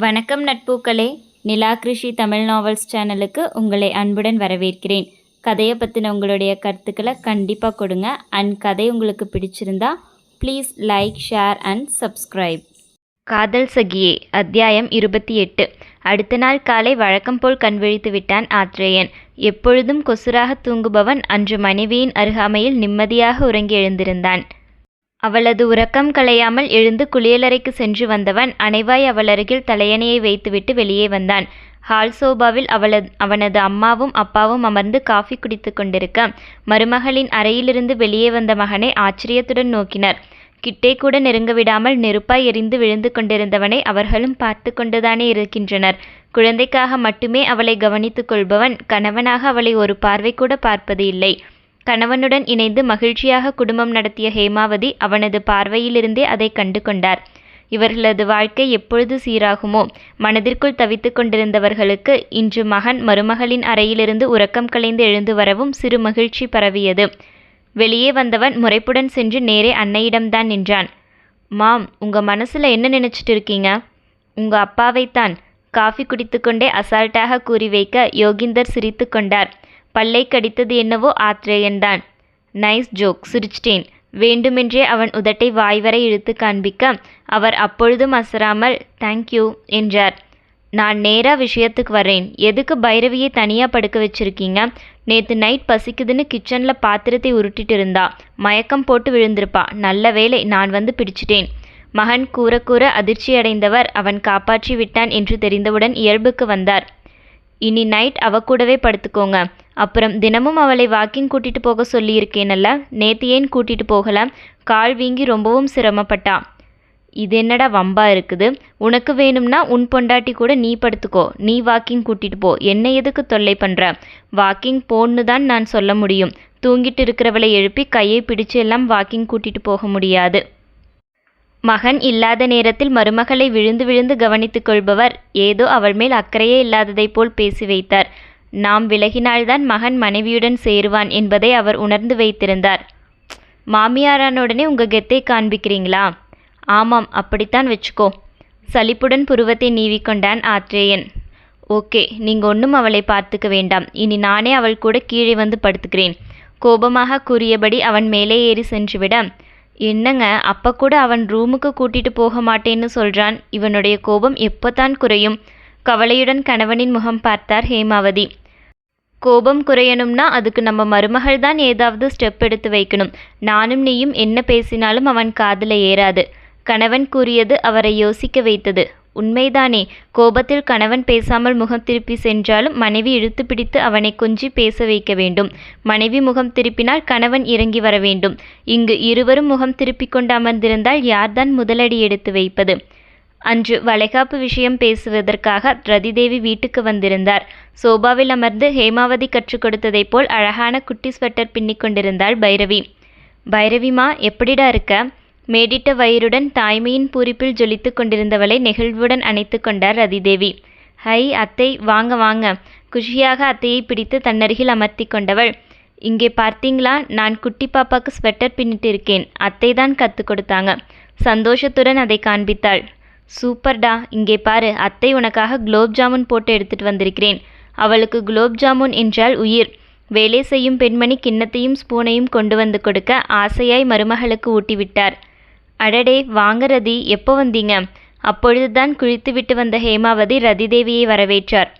வணக்கம் நட்பூக்களே. நிலா கிருஷி தமிழ் நாவல்ஸ் சேனலுக்கு உங்களை அன்புடன் வரவேற்கிறேன். கதையை பற்றின உங்களுடைய கருத்துக்களை கண்டிப்பாக கொடுங்க. அண்ட் கதை உங்களுக்கு பிடிச்சிருந்தா please like share and subscribe காதல் சகியே அத்தியாயம் இருபத்தி எட்டு. அடுத்த நாள் காலை வழக்கம் போல் கண் விழித்து விட்டான் ஆத்ரேயன். எப்பொழுதும் கொசுராக தூங்குபவன் அன்று மனைவியின் அருகாமையில் நிம்மதியாக உறங்கி எழுந்திருந்தான். அவளது உறக்கம் கலையாமல் எழுந்து குளியலறைக்கு சென்று வந்தவன் அனைவாய் அவளருகில் தலையணையை வைத்துவிட்டு வெளியே வந்தான். ஹால் சோபாவில் அவளது அவனது அம்மாவும் அப்பாவும் அமர்ந்து காஃபி குடித்து கொண்டிருக்க மருமகளின் அறையிலிருந்து வெளியே வந்த மகனை ஆச்சரியத்துடன் நோக்கினர். கிட்டே கூட நெருங்க விடாமல் நெருப்பாய் எரிந்து விழுந்து கொண்டிருந்தவனை அவர்களும் பார்த்து கொண்டுதானே இருக்கின்றனர். குழந்தைக்காக மட்டுமே அவளை கவனித்துக் கொள்பவன் கணவனாக அவளை ஒரு பார்வை கூட பார்ப்பது இல்லை. கணவனுடன் இணைந்து மகிழ்ச்சியாக குடும்பம் நடத்திய ஹேமாவதி அவனது பார்வையிலிருந்தே அதை கண்டு கொண்டார். இவர்களது வாழ்க்கை எப்பொழுது சீராகுமோ? மனதிற்குள் தவித்து கொண்டிருந்தவர்களுக்கு இன்று மகன் மருமகளின் அறையிலிருந்து உறக்கம் கலைந்து எழுந்து வரவும் சிறு மகிழ்ச்சி பரவியது. வெளியே வந்தவன் முறைப்புடன் சென்று நேரே அன்னையிடம்தான் நின்றான். மாம் உங்க மனசுல என்ன நினைச்சிட்டு இருக்கீங்க? உங்க அப்பாவைத்தான். காஃபி குடித்துக்கொண்டே அசால்ட்டாக கூறி வைக்க யோகிந்தர் சிரித்து கொண்டார். பல்லை கடித்தது என்னவோ ஆத்ரேயன்தான் நைஸ் ஜோக் சிரிச்சிட்டேன். வேண்டுமென்றே அவன் உதட்டை வாய்வரை இழுத்து காண்பிக்க அவர் அப்பொழுதும் அசராமல் தேங்க்யூ என்றார். நான் நேரா விஷயத்துக்கு வரேன் எதுக்கு பைரவியை தனியாக படுக்க வச்சிருக்கீங்க? நேற்று நைட் பசிக்குதுன்னு கிச்சனில் பாத்திரத்தை உருட்டிட்டு இருந்தா மயக்கம் போட்டு விழுந்திருப்பா. நல்ல வேலை நான் வந்து பிடிச்சிட்டேன். மகன் கூற கூற அதிர்ச்சியடைந்தவர் அவன் காப்பாற்றி விட்டான் என்று தெரிந்தவுடன் இயல்புக்கு வந்தார். இனி நைட் அவ கூடவே படுத்துக்கோங்க. அப்புறம் தினமும் அவளை வாக்கிங் கூட்டிட்டு போக சொல்லியிருக்கேனல்ல? நேத்து ஏன் கூட்டிட்டு போகல? கால் வீங்கி ரொம்பவும் சிரமப்பட்டா. இது என்னடா வம்பா இருக்குது? உனக்கு வேணும்னா உன் பொண்டாட்டி கூட நீ படுத்துக்கோ. நீ வாக்கிங் கூட்டிட்டு போ. என்ன எதுக்கு தொல்லை பண்ற? வாக்கிங் போன்னு தான் நான் சொல்ல முடியும். தூங்கிட்டு இருக்கிறவளை எழுப்பி கையை பிடிச்சு எல்லாம் வாக்கிங் கூட்டிட்டு போக முடியாது. மகன் இல்லாத நேரத்தில் மருமகளை விழுந்து விழுந்து கவனித்துக் கொள்பவர். ஏதோ அவள் மேல் அக்கறையே இல்லாததைப் போல் பேசி வைத்தார். நாம் விலகினால்தான் மகன் மனைவியுடன் சேருவான் என்பதை அவர் உணர்ந்து வைத்திருந்தார். மாமியாரானுடனே உங்கள் கெத்தை காண்பிக்கிறீங்களா? ஆமாம் அப்படித்தான் வச்சுக்கோ. சலிப்புடன் புருவத்தை நீவிக்கொண்டான் ஆத்ரேயன். ஓகே நீங்கள் ஒன்றும் அவளை பார்த்துக்க வேண்டாம். இனி நானே அவள் கூட கீழே வந்து படுத்துக்கிறேன். கோபமாக கூறியபடி அவன் மேலே ஏறி சென்றுவிட என்னங்க அப்போ கூட அவன் ரூமுக்கு கூட்டிகிட்டு போக மாட்டேன்னு சொல்கிறான் இவனுடைய கோபம் எப்போத்தான் குறையும்? கவலையுடன் கணவனின் முகம் பார்த்தார் ஹேமாவதி. கோபம் குறையணும்னா அதுக்கு நம்ம மருமகள் தான் ஏதாவது ஸ்டெப் எடுத்து வைக்கணும். நானும் நீயும் என்ன பேசினாலும் அவன் காதில் ஏறாது. கணவன் கூறியது அவரை யோசிக்க வைத்தது. உண்மைதானே கோபத்தில் கணவன் பேசாமல் முகம் திருப்பி சென்றாலும் மனைவி இழுத்து பிடித்து அவனை கொஞ்சி பேச வைக்க வேண்டும். மனைவி முகம் திருப்பினால் கணவன் இறங்கி வர வேண்டும். இங்கு இருவரும் முகம் திருப்பிக் கொண்டு அமர்ந்திருந்தால் யார்தான் முதலடி எடுத்து வைப்பது? அன்று வளைகாப்பு விஷயம் பேசுவதற்காக ரதிதேவி வீட்டுக்கு வந்திருந்தார். சோபாவில் அமர்ந்து ஹேமாவதி கற்றுக் கொடுத்ததைப் போல் அழகான குட்டி ஸ்வெட்டர் பின்னிக் கொண்டிருந்தாள் பைரவி. பைரவிமா எப்படிடா இருக்க? மேடிட்ட வயிறுடன் தாய்மையின் பூரிப்பில் ஜொலித்து கொண்டிருந்தவளை நெகிழ்வுடன் அணைத்து கொண்டார் ரதிதேவி. ஹை அத்தை வாங்க வாங்க. குஷியாக அத்தையை பிடித்து தன்னருகில் அமர்த்தி கொண்டவள். இங்கே பார்த்தீங்களா? நான் குட்டி பாப்பாக்கு ஸ்வெட்டர் பின்னிட்டு இருக்கேன். அத்தை தான் கற்றுக் கொடுத்தாங்க. சந்தோஷத்துடன் அதை காண்பித்தாள். சூப்பர்டா இங்கே பாரு அத்தை உனக்காக குலோப் ஜாமுன் போட்டு எடுத்துட்டு வந்திருக்கிறேன். அவளுக்கு குலோப் ஜாமுன் என்றால் உயிர். வேலை செய்யும் பெண்மணி கிண்ணத்தையும் ஸ்பூனையும் கொண்டு வந்து கொடுக்க ஆசையாய் மருமகளுக்கு ஊட்டிவிட்டார். அடடே வாங்க ரதி எப்போ வந்தீங்க? அப்பொழுதுதான் குளித்துவிட்டு வந்த ஹேமாவதி ரதிதேவியை வரவேற்றார்.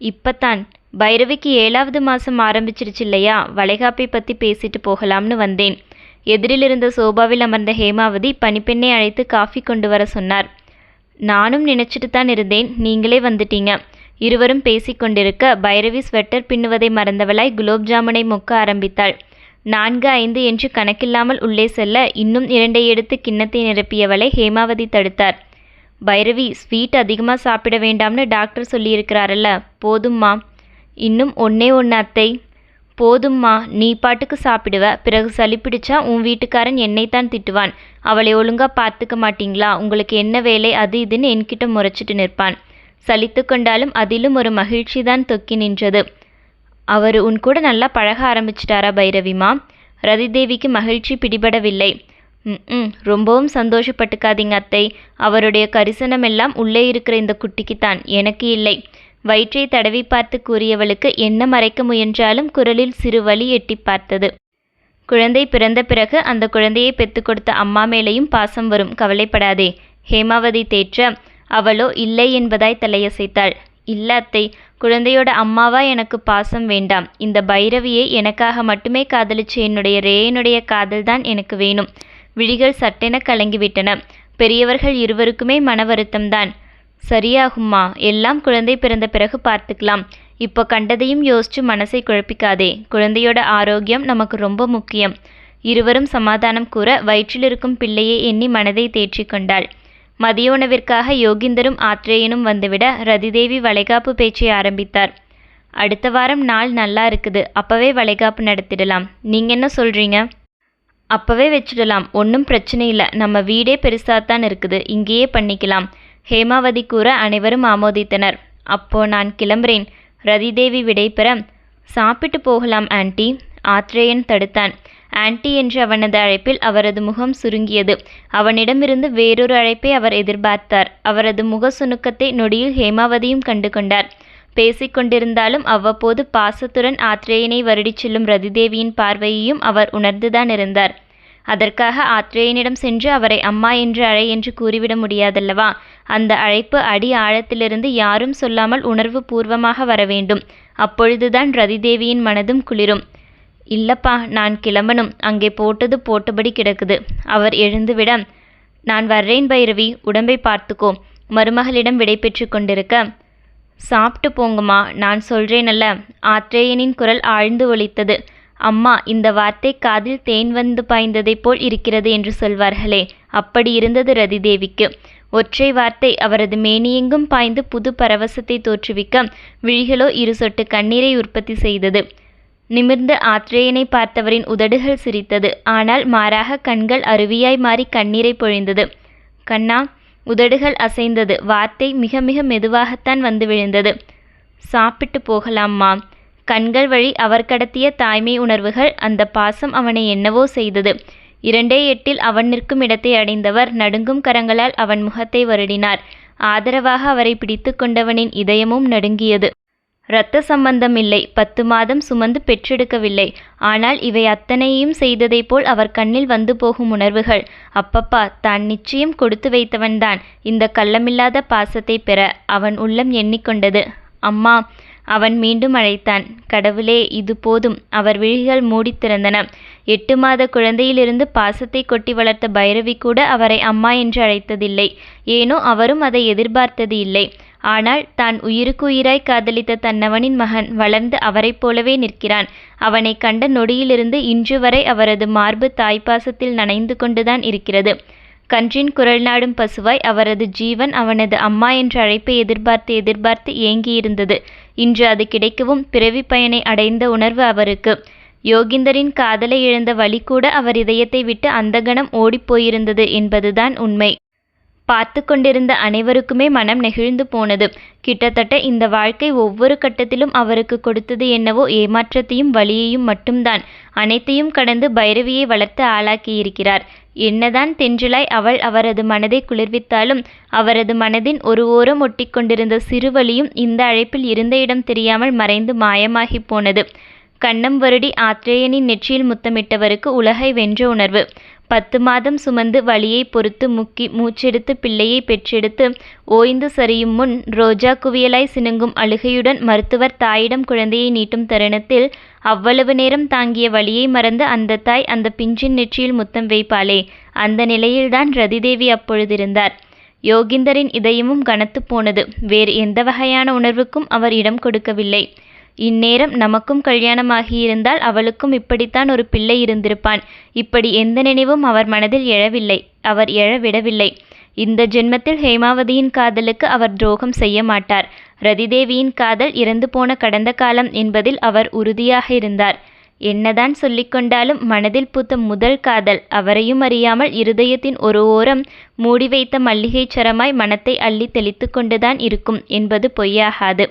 இப்பத்தான் பைரவிக்கு ஏழாவது மாதம் ஆரம்பிச்சிருச்சு இல்லையா? வளைகாப்பை பற்றி பேசிட்டு போகலாம்னு வந்தேன். எதிரில் இருந்த சோபாவில் அமர்ந்த ஹேமாவதி பனிப்பெண்ணை அழைத்து காஃபி கொண்டு வர சொன்னார். நானும் நினைச்சிட்டு தான் இருந்தேன். நீங்களே வந்துட்டீங்க. இருவரும் பேசிக்கொண்டிருக்க பைரவி ஸ்வெட்டர் பின்னுவதை மறந்தவளாய் குலோப் ஜாமுனை மொக்க ஆரம்பித்தாள். நான்கு ஐந்து என்று கணக்கில்லாமல் உள்ளே செல்ல இன்னும் இரண்டை எடுத்து கிண்ணத்தை நிரப்பியவளை ஹேமாவதி தடுத்தார். பைரவி ஸ்வீட் அதிகமாக சாப்பிட வேண்டாம்னு டாக்டர் சொல்லியிருக்கிறாரல்ல போதும்மா. இன்னும் ஒன்னே ஒன்று அத்தை. போதும்மா நீ பாட்டுக்கு சாப்பிடுவ. பிறகு சளி பிடிச்சா உன் வீட்டுக்காரன் என்னைத்தான் திட்டுவான். அவளை ஒழுங்கா பார்த்துக்க மாட்டீங்களா? உங்களுக்கு என்ன வேலை? அது இதுன்னு என்கிட்ட முறைச்சிட்டு நிற்பான். சலித்து கொண்டாலும் அதிலும் ஒரு மகிழ்ச்சி தான் தொக்கி நின்றது. அவர் உன் கூட நல்லா பழக ஆரம்பிச்சிட்டாரா பைரவிமா? ரதிதேவிக்கு மகிழ்ச்சி பிடிபடவில்லை. ம் ரொம்பவும் சந்தோஷப்பட்டுக்காதீங்க அத்தை. அவருடைய கரிசனம் எல்லாம் உள்ளே இருக்கிற இந்த குட்டிக்குத்தான். எனக்கு இல்லை. வயிற்றை தடவி பார்த்து கூறியவளுக்கு என்ன மறைக்க முயன்றாலும் குரலில் சிறு வழி எட்டி பார்த்தது. குழந்தை பிறந்த பிறகு அந்த குழந்தையை பெத்து கொடுத்த அம்மா மேலேயும் பாசம் வரும். கவலைப்படாதே. ஹேமாவதி தேற்ற அவளோ இல்லை என்பதாய் தலையசைத்தாள். இல்ல அத்தை குழந்தையோட அம்மாவா எனக்கு பாசம் வேண்டாம். இந்த பைரவியை எனக்காக மட்டுமே காதலிச்ச என்னுடைய ரேயனுடைய காதல்தான் எனக்கு வேணும். விழிகள் சட்டென கலங்கிவிட்டன. பெரியவர்கள் இருவருக்குமே மன வருத்தம்தான். சரியாகும்மா எல்லாம் குழந்தை பிறந்த பிறகு பார்த்துக்கலாம். இப்போ கண்டதையும் யோசிச்சு மனசை குழப்பிக்காதே. குழந்தையோட ஆரோக்கியம் நமக்கு ரொம்ப முக்கியம். இருவரும் சமாதானம் கூற வயிற்றில் இருக்கும் பிள்ளையை எண்ணி மனதை தேற்றிக் கொண்டாள். மதிய உணவிற்காக யோகிந்தரும் ஆத்ரேயனும் வந்துவிட ரதிதேவி வளைகாப்பு பேச்சை ஆரம்பித்தார். அடுத்த வாரம் நாள் நல்லா இருக்குது. அப்பவே வளைகாப்பு நடத்திடலாம். நீங்க என்ன சொல்றீங்க? அப்பவே வச்சிடலாம். ஒன்றும் பிரச்சனை இல்லை. நம்ம வீடே பெருசாத்தான் இருக்குது. இங்கேயே பண்ணிக்கலாம். ஹேமாவதி கூற அனைவரும் ஆமோதித்தனர். அப்போ நான் கிளம்புறேன். ரதிதேவி விடைபெற சாப்பிட்டு போகலாம் ஆன்ட்டி ஆத்ரேயன் தடுத்தான். ஆன்டி என்ற அவனது அழைப்பில் அவரது முகம் சுருங்கியது. அவனிடமிருந்து வேறொரு அழைப்பை அவர் எதிர்பார்த்தார். அவரது முக சுணுக்கத்தை நொடியில் ஹேமாவதியும் கண்டு கொண்டார். பேசிக்கொண்டிருந்தாலும் அவ்வப்போது பாசத்துடன் ஆத்ரேயனை வருடிச் செல்லும் ரதிதேவியின் பார்வையையும் அவர் உணர்ந்துதான் இருந்தார். அதற்காக ஆத்ரேயனிடம் சென்று அவரை அம்மா என்று அழை என்று கூறிவிட முடியாதல்லவா? அந்த அழைப்பு அடி ஆழத்திலிருந்து யாரும் சொல்லாமல் உணர்வு பூர்வமாக வர வேண்டும். அப்பொழுதுதான் ரதிதேவியின் மனதும் குளிரும். இல்லப்பா நான் கிளம்பணும். அங்கே போட்டது போட்டபடி கிடக்குது. அவர் எழுந்துவிட நான் வர்றேன் பைரவி. உடம்பை பார்த்துக்கோ. மருமகளிடம் விடை பெற்று கொண்டிருக்க. சாப்பிட்டு போங்கம்மா. நான் சொல்றேனல்ல. ஆத்ரேயனின் குரல் ஆழ்ந்து ஒலித்தது. அம்மா இந்த வார்த்தை காதில் தேன் வந்து பாய்ந்ததைப் போல் இருக்கிறது என்று சொல்வார்களே. அப்படி இருந்தது ரதிதேவிக்கு ஒற்றை வார்த்தை அவரது மேனியெங்கும் பாய்ந்து புது பரவசத்தை தோற்றுவிக்க விழிகளோ இரு சொட்டு கண்ணீரை உற்பத்தி செய்தது. நிமிர்ந்த ஆத்ரேயனை பார்த்தவரின் உதடுகள் சிரித்தது. ஆனால் மாறாக கண்கள் அருவியாய் மாறி கண்ணீரை பொழிந்தது. கண்ணா உதடுகள் அசைந்தது. வார்த்தை மிக மிக மெதுவாகத்தான் வந்து விழுந்தது. சாப்பிட்டு போகலாம்மா. கண்கள் வழி அவர் கடத்திய தாய்மை உணர்வுகள் அந்த பாசம் அவனை என்னவோ செய்தது. இரண்டே எட்டில் அவன் நிற்கும் இடத்தை அடைந்தவர் நடுங்கும் கரங்களால் அவன் முகத்தை வருடினார். ஆதரவாக அவரை பிடித்து கொண்டவனின் இதயமும் நடுங்கியது. இரத்த சம்பந்தம் இல்லை. பத்து மாதம் சுமந்து பெற்றெடுக்கவில்லை. ஆனால் இவை அத்தனையும் செய்ததை போல் அவர் கண்ணில் வந்து போகும் உணர்வுகள். அப்பப்பா தான் நிச்சயம் கொடுத்து வைத்தவன்தான். இந்த கள்ளமில்லாத பாசத்தை பெற அவன் உள்ளம் எண்ணிக்கொண்டது. அம்மா அவன் மீண்டும் அழைத்தான் கடவுளே இது போதும் அவர் விழிகள் மூடித்திறந்தன எட்டு மாத குழந்தையிலிருந்து பாசத்தை கொட்டி வளர்த்த பைரவி கூட அவரை அம்மா என்று அழைத்ததில்லை. ஏனோ அவரும் அதை எதிர்பார்த்தது இல்லை. ஆனால் தான் உயிருக்கு உயிராய் காதலித்த தன்னவனின் மகன் வளர்ந்து அவரைப் போலவே நிற்கிறான். அவனை கண்ட நொடியிலிருந்து இன்று வரை அவரது மார்பு தாய்ப்பாசத்தில் நனைந்து கொண்டுதான் இருக்கிறது. கன்றின் குரல் நாடும் பசுவாய் அவரது ஜீவன் அவனது அம்மா என்ற அழைப்பை எதிர்பார்த்து எதிர்பார்த்து ஏங்கியிருந்தது. இன்று அது கிடைக்கவும் பிறவி பயனை அடைந்த உணர்வு அவருக்கு. யோகிந்தரின் காதலை இழந்த வழி கூட அவர் இதயத்தை விட்டு அந்த கணம் ஓடிப்போயிருந்தது என்பதுதான் உண்மை. பார்த்து கொண்டிருந்த அனைவருக்குமே மனம் நெகிழ்ந்து போனது. கிட்டத்தட்ட இந்த வாழ்க்கை ஒவ்வொரு கட்டத்திலும் அவருக்கு கொடுத்தது என்னவோ ஏமாற்றத்தையும் வலியையும் மட்டும்தான். அனைத்தையும் கடந்து பைரவியை வளர்த்து ஆளாக்கியிருக்கிறார். என்னதான் தென்றலாய் அவள் அவரது மனதை குளிர்வித்தாலும் அவரது மனதின் ஒரு ஓரம் ஒட்டிக்கொண்டிருந்த சிறுவலியும் இந்த அழைப்பில் இருந்த இடம் தெரியாமல் மறைந்து மாயமாகி போனது. கண்ணம் வருடி ஆத்ரேயனின் நெற்றியில் முத்தமிட்டவருக்கு உலகை வென்ற உணர்வு. பத்து மாதம் சுமந்து வலியைப் பொறுத்து முக்கி மூச்செடுத்து பிள்ளையை பெற்றெடுத்து ஓய்ந்து சரியும் முன் ரோஜா குவியலாய் சினுங்கும் அழுகையுடன் மருத்துவர் தாயிடம் குழந்தையை நீட்டும் தருணத்தில் அவ்வளவு நேரம் தாங்கிய வழியை மறந்து அந்த தாய் அந்த பிஞ்சின் நெற்றியில் முத்தம் வைப்பாளே. அந்த நிலையில்தான் ரதிதேவி அப்பொழுதிருந்தார். யோகிந்தரின் இதயமும் கனத்து போனது. வேறு எந்த வகையான உணர்வுக்கும் அவர் இடம் கொடுக்கவில்லை. இந்நேரம் நமக்கும் கல்யாணமாகியிருந்தால் அவளுக்கும் இப்படித்தான் ஒரு பிள்ளை இருந்திருப்பான். இப்படி எந்த நினைவும் அவர் மனதில் எழவில்லை. அவர் எழ விடவில்லை இந்த ஜென்மத்தில் ஹேமாவதியின் காதலுக்கு அவர் துரோகம் செய்ய மாட்டார். ரதிதேவியின் காதல் இறந்து போன கடந்த காலம் என்பதில் அவர் உறுதியாக இருந்தார். என்னதான் சொல்லிக்கொண்டாலும் மனதில் பூத்த முதல் காதல் அவரையும் அறியாமல் இருதயத்தின் ஒரு ஓரம் மூடி வைத்த மல்லிகைச் சரமாய் மனத்தை அள்ளி தெளித்து கொண்டுதான் இருக்கும் என்பது பொய்யாகாது.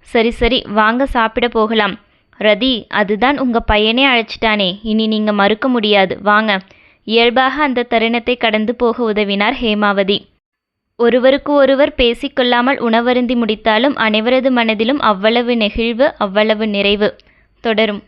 சரி சரி வாங்க சாப்பிட போகலாம். ரதி அதுதான் உங்கள் பையனே அழைச்சிட்டானே. இனி நீங்கள் மறுக்க முடியாது. வாங்க. இயல்பாக அந்த தருணத்தை கடந்து போக உதவினார் ஹேமாவதி. ஒருவருக்கு ஒருவர் பேசிக்கொள்ளாமல் உணவருந்தி முடித்தாலும் அனைவரது மனதிலும் அவ்வளவு நெகிழ்வு அவ்வளவு நிறைவு தொடரும்.